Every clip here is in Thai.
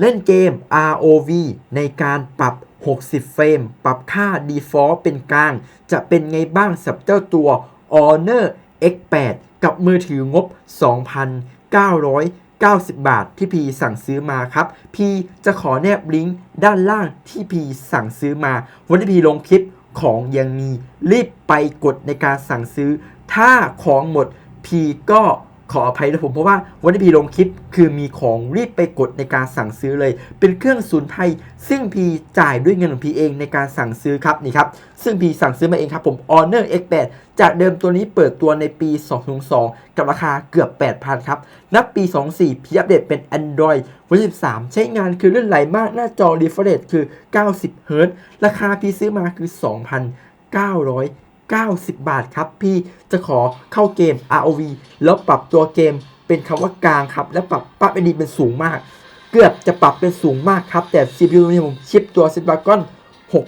เล่นเกม ROV ในการปรับ 60 เฟรม ปรับค่า default เป็นกลาง จะเป็นไงบ้างสับเจ้าตัว Honor X8 กับมือถืองบ 2,990 บาทที่พีสั่งซื้อมาครับ พีจะขอแนบลิงก์ด้านล่างที่พีสั่งซื้อมา วันที่พีลงคลิปของยังมีรีบไปกดในการสั่งซื้อ ถ้าของหมดพีก็ ขออภัยนะผมเพราะว่าวันที่พีลงคลิปคือมีของรีบไปกดในการสั่งซื้อเลย เป็นเครื่องศูนย์ภัยซึ่งพีจ่ายด้วยเงินของพีเองในการสั่งซื้อครับนี่ครับซึ่งพีสั่งซื้อมาเองครับผม Honor X8 จากเดิมตัวนี้เปิดตัวในปี 2002 กับราคาเกือบ 8,000 ครับ นับปี 24 พีอัปเดตเป็น Android เวอร์ชัน13 ใช้งานคือลื่นไหลมากหน้าจอ refresh คือ 90 Hz ราคาพีซื้อมาคือ2,900 90 บาทครับ พี่จะขอเข้าเกม ROV แล้วปรับตัวเกมเป็นคำว่ากลางครับ และปรับปั๊บเอ็นดีเป็นสูงมาก เกือบจะปรับเป็นสูงมากครับ แต่ CPU นี่ผมชิปตัว Snapdragon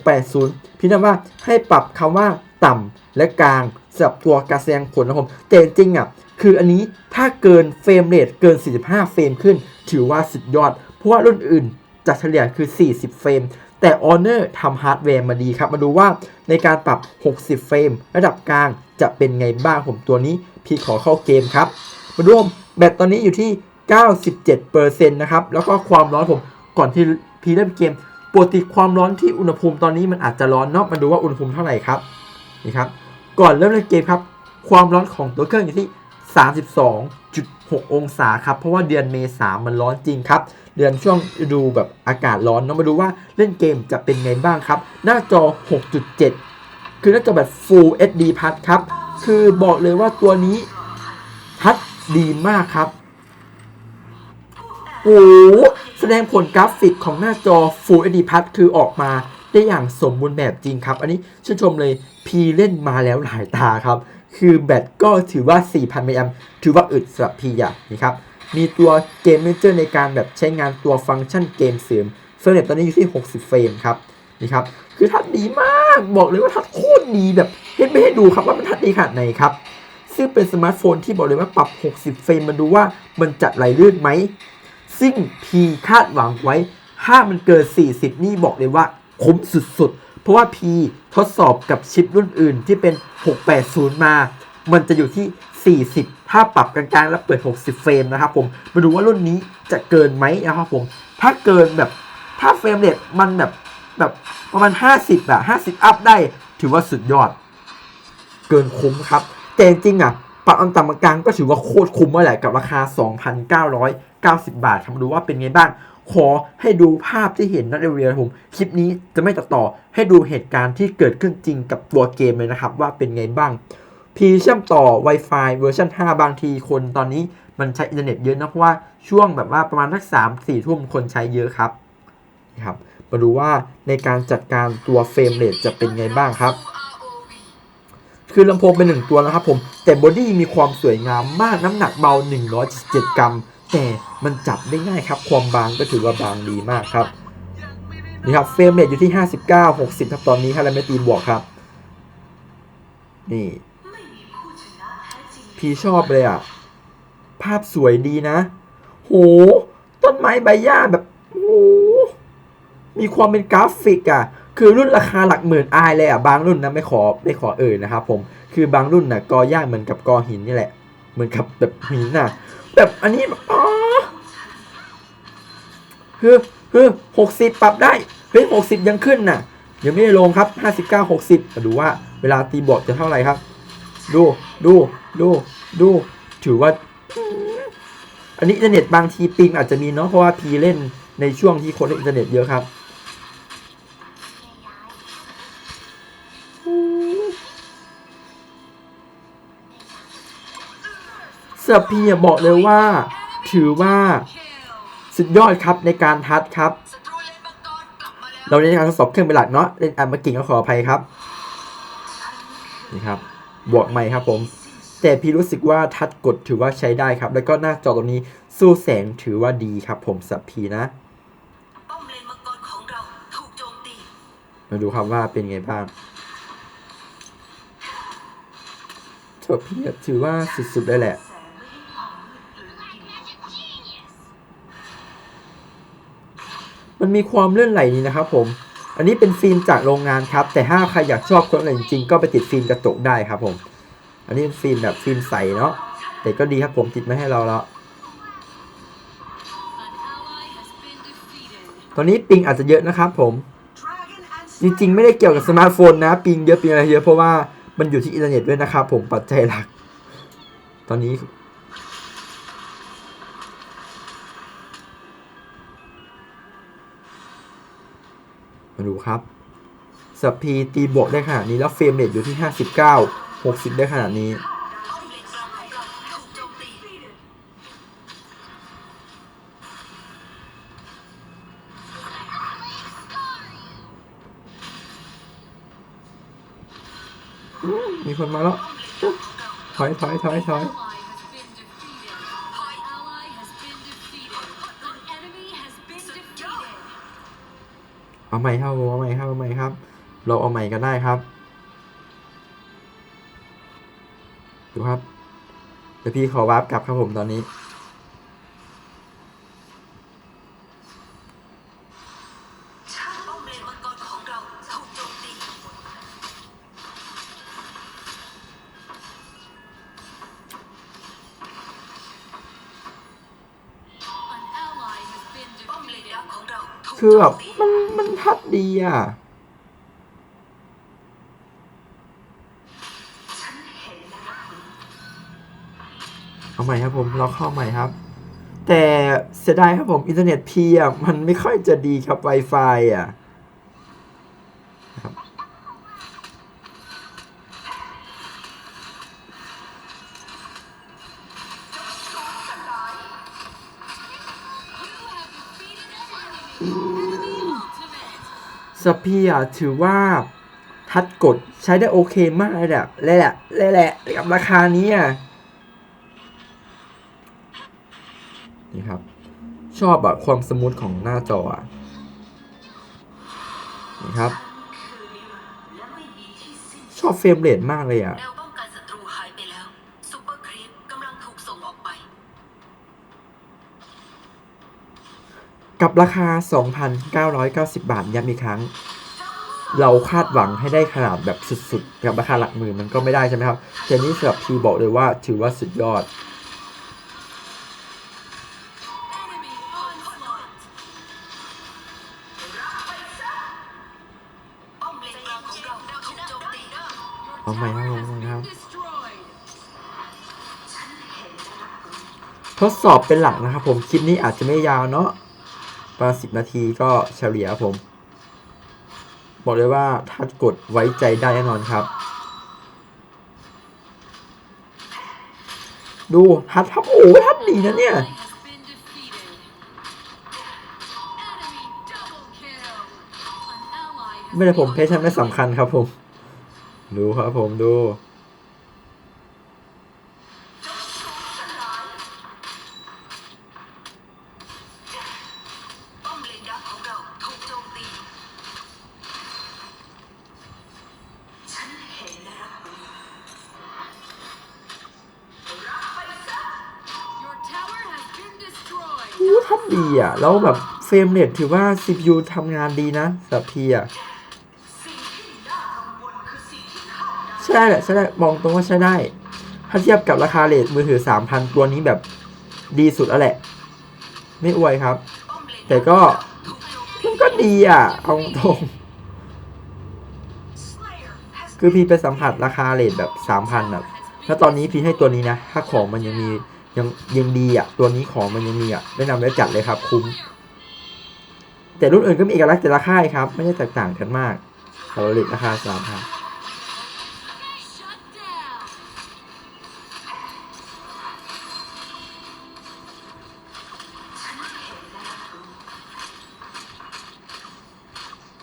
680 พี่นะว่าให้ปรับคำว่าต่ำและกลางสำหรับตัวการแสดงผลนะผมแต่จริงๆอะคืออันนี้ถ้าเกินเฟรมเรทเกิน 45 เฟรมขึ้น ถือว่าสุดยอด เพราะว่ารุ่นอื่นจะเฉลี่ยคือ 40 เฟรม แต่ Honor ทำฮาร์ดแวร์มาดีครับ มาดูว่าในการปรับ 60 เฟรม ระดับกลางจะเป็นไงบ้างผมตัวนี้ พี่ขอเข้าเกมครับ มาดูผมแบตตอนนี้อยู่ที่ 97%นะครับ แล้วก็ความร้อนผมก่อนที่พี่เริ่มเกมปกติความร้อนที่อุณหภูมิตอนนี้มันอาจจะร้อนเนาะมาดูว่าอุณหภูมิเท่าไหร่ครับนี่ครับ ก่อนเริ่มเล่นเกมครับ ความร้อนของตัวเครื่องอยู่ที่ 32.6 องศาครับ เพราะว่าเดือนเมษามันร้อนจริงครับ เดือนช่วงดูแบบอากาศร้อนเนาะมาดูว่าเล่นเกมจะเป็นไงบ้างครับ หน้าจอ 6.7 คือหน้าจอแบบ Full HD Plus ครับ คือบอกเลยว่าตัวนี้ทัดดีมากครับโอ้แสดงผลกราฟิกของหน้าจอ Full HD Plus คือออกมาได้อย่างสมบูรณ์แบบจริงครับ อันนี้ชื่นชมเลยพีเล่นมาแล้วหลายตาครับ คือแบตก็ถือว่า 4,000มิลลิแอมถือว่าอึดสำหรับพีอย่างนี่ครับ มีตัวเกมเมเจอร์ในการแบบใช้งานตัวฟังก์ชันเกมเสริมเฟรมเรทตอนนี้อยู่ที่ 60 เฟรมครับนี่ครับ คือทัดดีมาก บอกเลยว่าทัดโคตรดีแบบเล่นไม่ให้ดูครับว่ามันทัดดีขนาดไหนครับ ซึ่งเป็นสมาร์ทโฟนที่บอกเลยว่าปรับ 60 เฟรมมาดูว่ามันจะไหลลื่นไหม ซึ่งพีคาดหวังไว้ ถ้ามันเกิน 40 นี่บอกเลยว่าคุ้มสุดๆ เพราะว่าพีทดสอบกับชิปรุ่นอื่นที่เป็น 680 มา มันจะอยู่ที่ 40 ถ้าปรับกลางๆ แล้วเปิด 60 เฟรมนะครับผม มาดูว่ารุ่นนี้จะเกินไหมนะครับผม ถ้าเกินแบบ ถ้าเฟรมเรทมันแบบแบบประมาณ 50อะ50 อัพได้ ถือว่าสุดยอด เกินคุ้มครับ แต่จริงๆอะปรับอันต่ำกลางก็ถือว่าโคตรคุ้มแล้วแหละกับราคา 2,990 บาทครับมาดูว่าเป็นไงบ้าง ขอให้ดูภาพที่เห็นนะเรียนผมคลิปนี้จะไม่ตัดต่อให้ดูเหตุการณ์ที่เกิดขึ้นจริงกับตัวเกมเลยนะครับ ว่าเป็นไงบ้าง พีเชื่อมต่อ Wi-Fi เวอร์ชัน5 บางทีคนตอนนี้มันใช้อินเทอร์เน็ตเยอะนะเพราะว่าช่วงแบบว่าประมาณสัก3 4ทุ่มคนใช้เยอะครับนะครับมาดูว่าในการจัดการตัวเฟรมเรทจะเป็นไงบ้างครับ คือลำโพงเป็นหนึ่งตัวนะครับผม แต่บอดี้มีความสวยงามมากน้ำหนักเบา 177 กรัม แต่มันจับได้ง่ายครับ ความบางก็ถือว่าบางดีมากครับนี่ครับเฟรมเรทอยู่ที่ 59 60 ครับตอนนี้ถ้าราไม่ตีบวกครับ นี่พี่ชอบเลยอะ ภาพสวยดีนะ โห ต้นไม้ใบหญ้าแบบโหมีความเป็นกราฟิกอะ คือรุ่นราคาหลักหมื่นอายเลยอะ บางรุ่นนะไม่ขอไม่ขอเอ่ยนะครับผม คือบางรุ่นน่ะกอย่าเหมือนกับกอหินนี่แหละ เหมือนกับแบบหินน่ะ แบบอันนี้แบบอ๋อเฮ้ยเฮ้ยหกสิบปรับได้เฮ้ยหกสิบยังขึ้นน่ะยังไม่ได้ลงครับห้าสิบเก้าหกสิบมาดูว่าเวลาตีบอร์ดจะเท่าไหร่ครับ ดูดูดูดูถือว่า อันนี้อินเทอร์เน็ตบางทีปิงอาจจะมีเนาะเพราะว่าพีเล่นในช่วงที่คนเล่นอินเทอร์เน็ตเยอะครับ เสือพีอะบอกเลยว่า ถือว่าสุดยอดครับในการทัดครับ เราเล่นการทดสอบเครื่องเป็นหลักเนาะเล่นอันเมื่อกี้ก็ขออภัยครับนี่ครับบวกใหม่ครับผม แต่พี่รู้สึกว่าทัดกดถือว่าใช้ได้ครับ แล้วก็หน้าจอตรงนี้สู้แสงถือว่าดีครับผมสับพีนะมาถูกโจมตีมาดูครับว่าเป็นไงบ้างจบพี่ถือว่าสุดๆเลยแหละ มีความเลื่อนไหลดีนะครับผม อันนี้เป็นฟิล์มจากโรงงานครับ แต่ถ้าใครอยากชอบคนอะไรจริงๆก็ไปติดฟิล์มกระจกได้ครับผม อันนี้เป็นฟิล์มแบบฟิล์มใสเนาะ แต่ก็ดีครับผมติดมาให้เราแล้ว ตอนนี้ปิงอาจจะเยอะนะครับผม จริงๆ ไม่ได้เกี่ยวกับสมาร์ทโฟนนะ ปิงเยอะปิงอะไรเยอะเพราะว่ามันอยู่ที่อินเทอร์เน็ตด้วยนะครับผมปัจจัยหลัก ตอนนี้ มาดูครับสปีตีบวกได้ขนาดนี้แล้วเฟรมเรทอยู่ที่ 59 60 ได้ขนาดนี้ป้อมเลนกลางของเราถูกโจมตีมีคนมาแล้ว ถอยถอยถอยถอย เอาใหม่ครับเอาใหม่ครับเอาใหม่ครับ เราเอาใหม่กันได้ครับดูครับเดี๋ยวพี่ขอวาร์ปกลับครับผมตอนนี้คือแบบ โจมตีมันมันทัดดีอะเอาใหม่ครับผมเราเข้าใหม่ครับ แต่เสียดายครับผม อินเทอร์เน็ตพีอะมันไม่ค่อยจะดีครับ Wi-Fi อะ สเปียถือว่าทัดกดใช้ได้โอเคมากเลยแหละเลยแหละเลยแหละกับราคานี้อะนี่ครับ ชอบอะความสมูทของหน้าจออะนี่ครับ ชอบเฟรมเรทมากเลยอะ กับราคา 2,990 บาทย้ำอีกครั้ง เราคาดหวังให้ได้ขนาดแบบสุดๆ กับราคาหลักหมื่นมันก็ไม่ได้ใช่ไหมครับแต่นี้สำหรับพีบอกเลยว่าถือว่าสุดยอดป้อมเลนกลางขอาใหม่ครับครับ ทดสอบเป็นหลักนะครับผม คลิปนี้อาจจะไม่ยาวเนาะ ประมาณสิบนาทีก็เฉลี่ยผม บอกเลยว่าถ้ากดไว้ใจได้แน่นอนครับ ดูทัดทับโอ้ทัดดีนะเนี่ยไม่ได้ผมเพชรไม่สำคัญครับผม ดูครับผมดู ดีอะ แล้วแบบเฟรมเรทถือว่า CPU ทำงานดีนะสำหรับพีอะใช่แหละใช่ได้มองตรงว่าใช้ได้ ถ้าเทียบกับราคาเรทมือถือ 3,000 ตัวนี้แบบดีสุดแล้วแหละ ไม่อวยครับ แต่ก็มันก็ดีอะ เอาตรง คือพี่ไปสัมผัสราคาเรทแบบ 3,000แบบถ้าตอนนี้พี่ให้ตัวนี้นะ ถ้าของมันยังมี ยังยังดีอะ ตัวนี้ของมันยังมีอะแนะนำไว้จัดเลยครับ คุ้ม แต่รุ่นอื่นก็มีเอกลักษณ์แต่ละค่ายครับ ไม่ได้แตกต่างกันมากคาร์เรทราคาสามพัน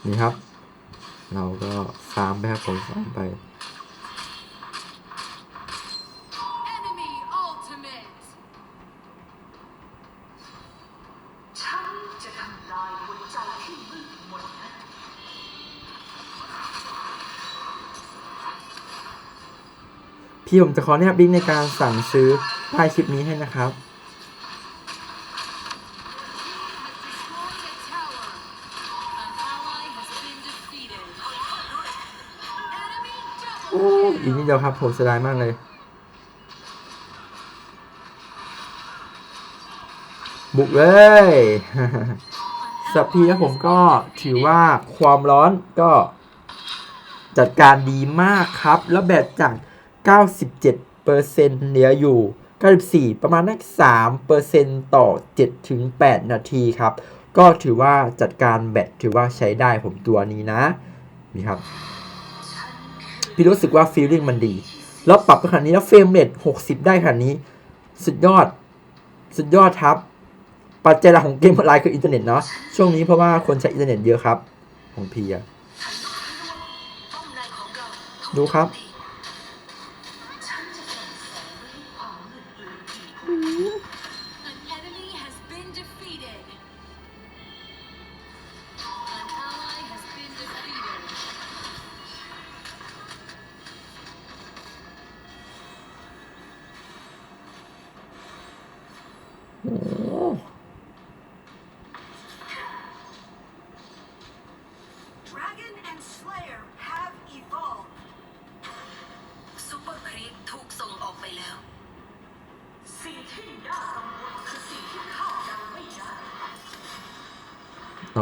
นี่ครับ เราก็ฟาร์มไปครับผมฟาร์มไป ทีผมจะขอแนบลิงก์ในการสั่งซื้อท้ายคลิปนี้ให้นะครับอ้อีกนิดเดียวครับผมสดายมากเลย บุกเลยสับทีแล้ผมก็ถือว่าความร้อนก็จัดการดีมากครับ แล้วแบตจาก 97%เหลืออยู่ 94 ประมาณนัก3%ต่อ 7-8 นาทีครับ ก็ถือว่าจัดการแบตถือว่าใช้ได้ผมตัวนี้นะ นี่ครับ พี่รู้สึกว่าฟีลลิ่งมันดี แล้วปรับขนาดนี้แล้วเฟรมเรท60 ได้ขนาดนี้ สุดยอด สุดยอดครับ ปัจจัยหลักของเกมออนไลน์คืออินเทอร์เน็ตเนาะ ช่วงนี้เพราะว่าคนใช้อินเทอร์เน็ตเยอะครับ ของพีอะดูครับ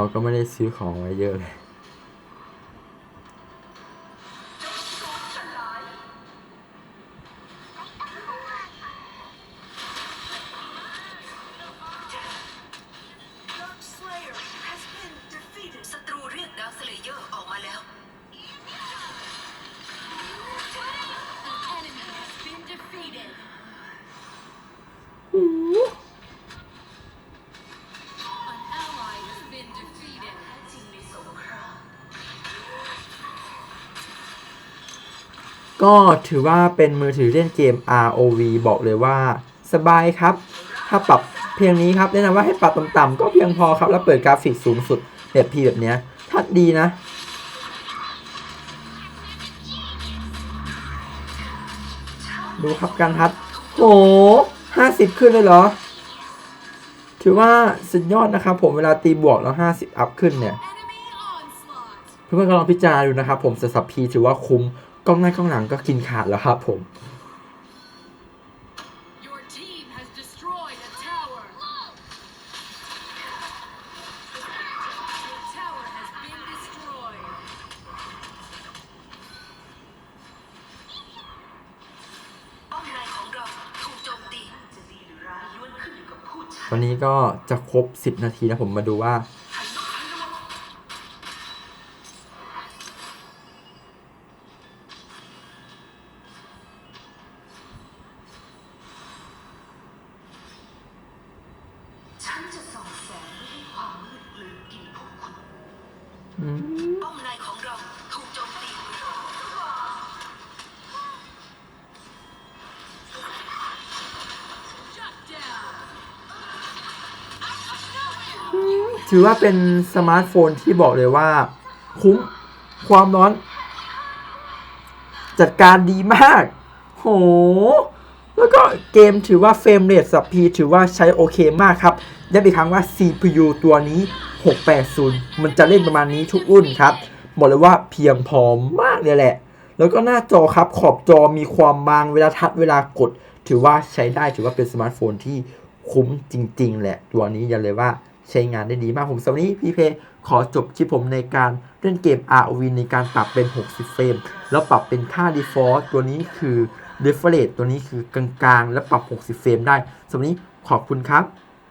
เขาก็ไม่ได้ซื้อของไว้เยอะเลย ก็ถือว่าเป็นมือถือเล่นเกม ROV บอกเลยว่า สบายครับ ถ้าปรับเพียงนี้ครับแนะนำว่าให้ปรับต่ำๆก็เพียงพอครับ แล้วเปิดกราฟิกสูงสุดแบบพีแบบเนี้ยทัดดีนะ ดูครับการทัดโหห้าสิบขึ้นเลยเหรอ ถือว่าสุดยอดนะครับผมเวลาตีบวกแล้ว50อัพขึ้นเนี่ยเพื่อนๆก็ลองพิจารณาดูนะครับผมสสับพีถือว่าคุ้ม กล้องหน้ากล้องหลังก็กินขาดแล้วครับผม Your team has destroyed a tower. Your tower has been destroyed. ป้อมในของเราถูกโจมตีจะดีหรือร้ายล้วนขึ้นอยู่กับผู้ใช้วันนี้ก็จะครบ 10 นาทีนะผมมาดูว่า ถือว่าเป็นสมาร์ทโฟนที่บอกเลยว่า คุ้มความร้อน จัดการดีมาก โห แล้วก็เกมถือว่าเฟรมเรทสับพีถือว่าใช้โอเคมากครับย้ำอีกครั้งว่า CPU ตัวนี้ 680 มันจะเล่นประมาณนี้ทุกรุ่นครับบอกเลยว่าเพียงพอมากเลยแหละ แล้วก็หน้าจอครับขอบจอมีความบางเวลาทัดเวลากด ถือว่าใช้ได้ถือว่าเป็นสมาร์ทโฟนที่คุ้มจริง ๆ แหละ ตัวนี้ย่าเลยว่า ใช้งานได้ดีมากผมสำหรับนี้พี่เพขอจบคลิปผมในการเล่นเกม ROV ในการปรับเป็น 60 เฟรม แล้วปรับเป็นค่า default ตัวนี้คือ default ตัวนี้คือกลางๆ แล้วปรับ 60 เฟรมได้สำหรับนี้ขอบคุณครับ